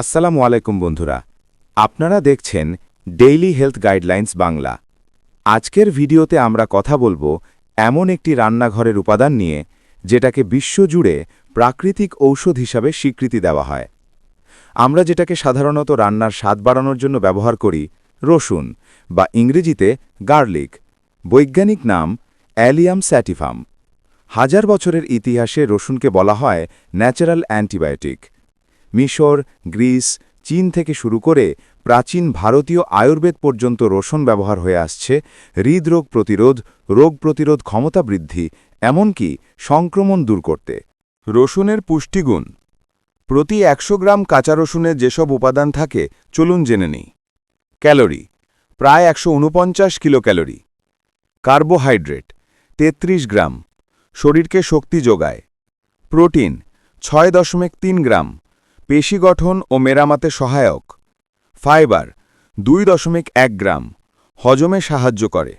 আসসালামু আলাইকুম বন্ধুরা। আপনারা দেখছেন ডেইলি হেলথ গাইডলাইন্স বাংলা। আজকের ভিডিওতে আমরা কথা বলব এমন একটি রান্নাঘরের উপাদান নিয়ে, যেটাকে বিশ্বজুড়ে প্রাকৃতিক ঔষধ হিসাবে স্বীকৃতি দেওয়া হয়। আমরা যেটাকে সাধারণত রান্নার স্বাদ বাড়ানোর জন্য ব্যবহার করি, রসুন বা ইংরেজিতে গার্লিক। বৈজ্ঞানিক নাম অ্যালিয়াম স্যাটিফাম। হাজার বছরের ইতিহাসে রসুনকে বলা হয় ন্যাচারাল অ্যান্টিবায়োটিক। মিশর, গ্রিস, চীন থেকে শুরু করে প্রাচীন ভারতীয় আয়ুর্বেদ পর্যন্ত রসুন ব্যবহার হয়ে আসছে হৃদরোগ প্রতিরোধ, রোগ প্রতিরোধ ক্ষমতা বৃদ্ধি, এমনকি সংক্রমণ দূর করতে। রসুনের পুষ্টিগুণ। প্রতি একশো গ্রাম কাঁচা রসুনে যেসব উপাদান থাকে, চলুন জেনে নিই। ক্যালোরি। প্রায় একশো উনপঞ্চাশ কিলো ক্যালোরি কার্বোহাইড্রেট। ৩৩ গ্রাম। শরীরকে শক্তি যোগায়। প্রোটিন। ছয় দশমিক তিন গ্রাম। পেশি গঠন ও মেরামাতে সহায়ক। ফাইবার, দুই দশমিক এক গ্রাম, হজমে সাহায্য করে।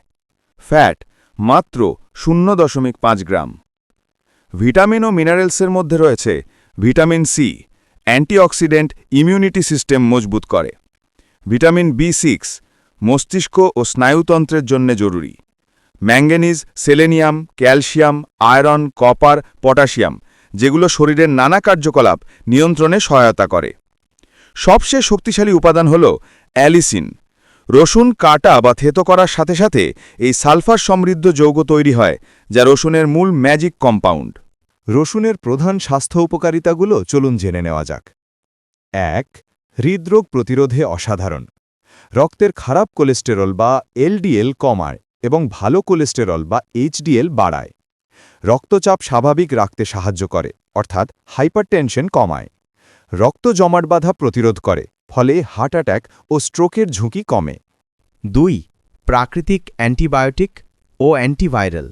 ফ্যাট, মাত্র শূন্য দশমিক পাঁচ গ্রাম। ভিটামিন ও মিনারেলসের মধ্যে রয়েছে vitamin C, antioxidant immunity system মজবুত করে। ভিটামিন বি সিক্স, মস্তিষ্ক ও স্নায়ুতন্ত্রের জন্য জরুরি। Manganese, selenium, calcium, iron, copper, potassium যেগুলো শরীরের নানা কার্যকলাপ নিয়ন্ত্রণে সহায়তা করে। সবচেয়ে শক্তিশালী উপাদান হল অ্যালিসিন। রসুন, কাটা বা থেতো করার সাথে সাথে এই সালফার সমৃদ্ধ যৌগ তৈরি হয়, যা রসুনের মূল ম্যাজিক কম্পাউন্ড। রসুনের প্রধান স্বাস্থ্য উপকারিতাগুলো চলুন জেনে নেওয়া যাক। এক, হৃদরোগ প্রতিরোধে অসাধারণ। রক্তের খারাপ কোলেস্টেরল বা এলডিএল কমায় এবং ভালো কোলেস্টেরল বা এইচডিএল বাড়ায়। রক্তচাপ স্বাভাবিক রাখতে সাহায্য করে, অর্থাৎ হাইপারটেনশন কমায়। রক্ত জমাট বাধা প্রতিরোধ করে, ফলে হার্ট অ্যাটাক ও স্ট্রোকের ঝুঁকি কমে। দুই, প্রাকৃতিক অ্যান্টিবায়োটিক ও অ্যান্টিভাইরাল।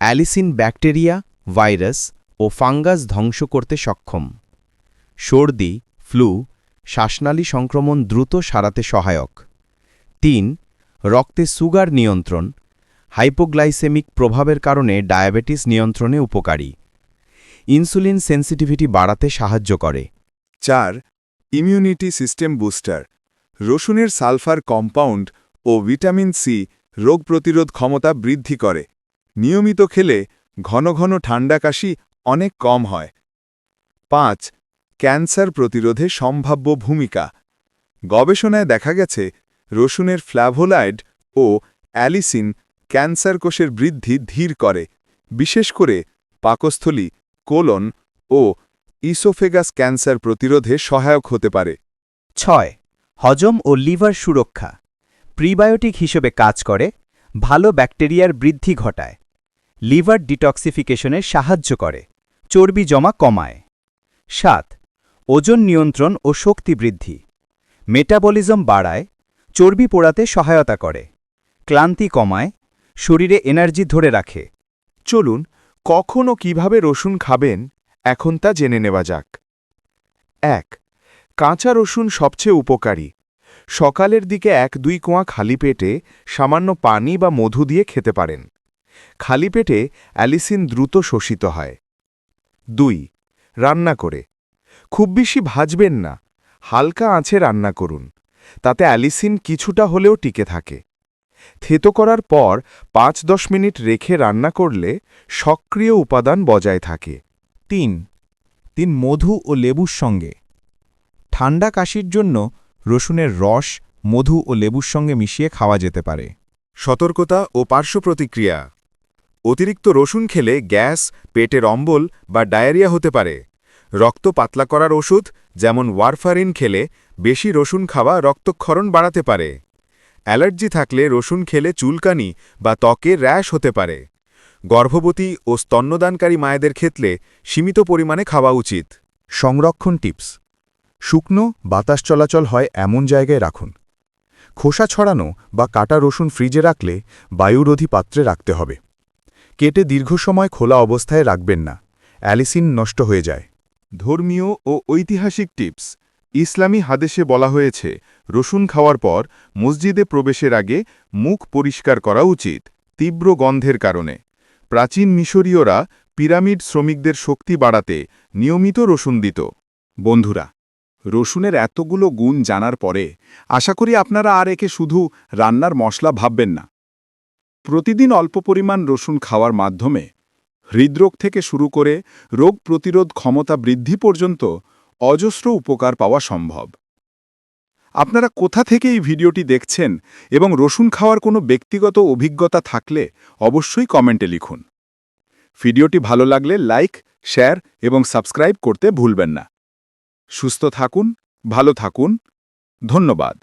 অ্যালিসিন ব্যাকটেরিয়া, ভাইরাস ও ফাঙ্গাস ধ্বংস করতে সক্ষম। সর্দি, ফ্লু, শ্বাসনালী সংক্রমণ দ্রুত সারাতে সহায়ক। তিন, রক্তে সুগার নিয়ন্ত্রণ হাইপোগ্লাইসেমিক প্রভাবের কারণে ডায়াবেটিস নিয়ন্ত্রণে উপকারী। ইনসুলিন সেন্সিটিভিটি বাড়াতে সাহায্য করে। চার, ইমিউনিটি সিস্টেম বুস্টার। রসুনের সালফার কম্পাউন্ড ও ভিটামিন সি রোগ প্রতিরোধ ক্ষমতা বৃদ্ধি করে। নিয়মিত খেলে ঘন ঘন ঠান্ডা কাশি অনেক কম হয়। পাঁচ, ক্যান্সার প্রতিরোধে সম্ভাব্য ভূমিকা। গবেষণায় দেখা গেছে, রসুনের ফ্ল্যাভোলাইড ও অ্যালিসিন ক্যান্সার কোষের বৃদ্ধি ধীর করে, বিশেষ করে পাকস্থলী, কোলন ও ইসোফেগাস ক্যান্সার প্রতিরোধে সহায়ক হতে পারে। ছয়, হজম ও লিভার সুরক্ষা। প্রিবায়োটিক হিসেবে কাজ করে, ভালো ব্যাকটেরিয়ার বৃদ্ধি ঘটায়। লিভার ডিটক্সিফিকেশনে সাহায্য করে, চর্বি জমা কমায়। সাত, ওজন নিয়ন্ত্রণ ও শক্তি বৃদ্ধি। মেটাবলিজম বাড়ায়, চর্বি পোড়াতে সহায়তা করে। ক্লান্তি কমায় শরীরে এনার্জি ধরে রাখে। চলুন, কখন ও কীভাবে রসুন খাবেন, এখন তা জেনে নেওয়া যাক। এক, কাঁচা রসুন সবচেয়ে উপকারী। সকালের দিকে এক দুই কোয়া খালি পেটে সামান্য পানি বা মধু দিয়ে খেতে পারেন। খালি পেটে অ্যালিসিন দ্রুত শোষিত হয়। দুই, রান্না করে। খুব বেশি ভাজবেন না, হালকা আঁচে রান্না করুন, তাতে অ্যালিসিন কিছুটা হলেও টিকে থাকে। থেতো করার পর পাঁচ দশ মিনিট রেখে রান্না করলে সক্রিয় উপাদান বজায় থাকে। তিন তিন মধু ও লেবুর সঙ্গে। ঠান্ডা কাশির জন্য রসুনের রস, মধু ও লেবুর সঙ্গে মিশিয়ে খাওয়া যেতে পারে। সতর্কতা ও পার্শ্ব প্রতিক্রিয়া। অতিরিক্ত রসুন খেলে গ্যাস, পেটের অম্বল বা ডায়রিয়া হতে পারে। রক্ত পাতলা করার ওষুধ, যেমন ওয়ারফারিন খেলে বেশি রসুন খাওয়া রক্তক্ষরণ বাড়াতে পারে। অ্যালার্জি থাকলে রসুন খেলে চুলকানি বা ত্বকে র্যাশ হতে পারে। গর্ভবতী ও স্তন্যদানকারী মায়েদের ক্ষেত্রে সীমিত পরিমাণে খাওয়া উচিত। সংরক্ষণ টিপস। শুকনো, বাতাস চলাচল হয় এমন জায়গায় রাখুন। খোসা ছড়ানো বা কাটা রসুন ফ্রিজে রাখলে বায়ুরোধী পাত্রে রাখতে হবে। কেটে দীর্ঘ সময় খোলা অবস্থায় রাখবেন না। অ্যালিসিন নষ্ট হয়ে যায়। ধর্মীয় ও ঐতিহাসিক টিপস। ইসলামী হাদেশে বলা হয়েছে রসুন খাওয়ার পর মসজিদে প্রবেশের আগে মুখ পরিষ্কার করা উচিত, তীব্র গন্ধের কারণে। প্রাচীন মিশরীয়রা পিরামিড শ্রমিকদের শক্তি বাড়াতে নিয়মিত রসুন দিত। বন্ধুরা, রসুনের এতগুলো গুণ জানার পরে আশা করি আপনারা আর একে শুধু রান্নার মশলা ভাববেন না। প্রতিদিন অল্প পরিমাণ রসুন খাওয়ার মাধ্যমে হৃদরোগ থেকে শুরু করে রোগ প্রতিরোধ ক্ষমতা বৃদ্ধি পর্যন্ত অজস্র উপকার পাওয়া সম্ভব। আপনারা কোথা থেকে এই ভিডিওটি দেখছেন এবং রসুন খাওয়ার কোনো ব্যক্তিগত অভিজ্ঞতা থাকলে অবশ্যই কমেন্টে লিখুন। ভিডিওটি ভালো লাগলে লাইক, শেয়ার এবং সাবস্ক্রাইব করতে ভুলবেন না। সুস্থ থাকুন, ভালো থাকুন। ধন্যবাদ।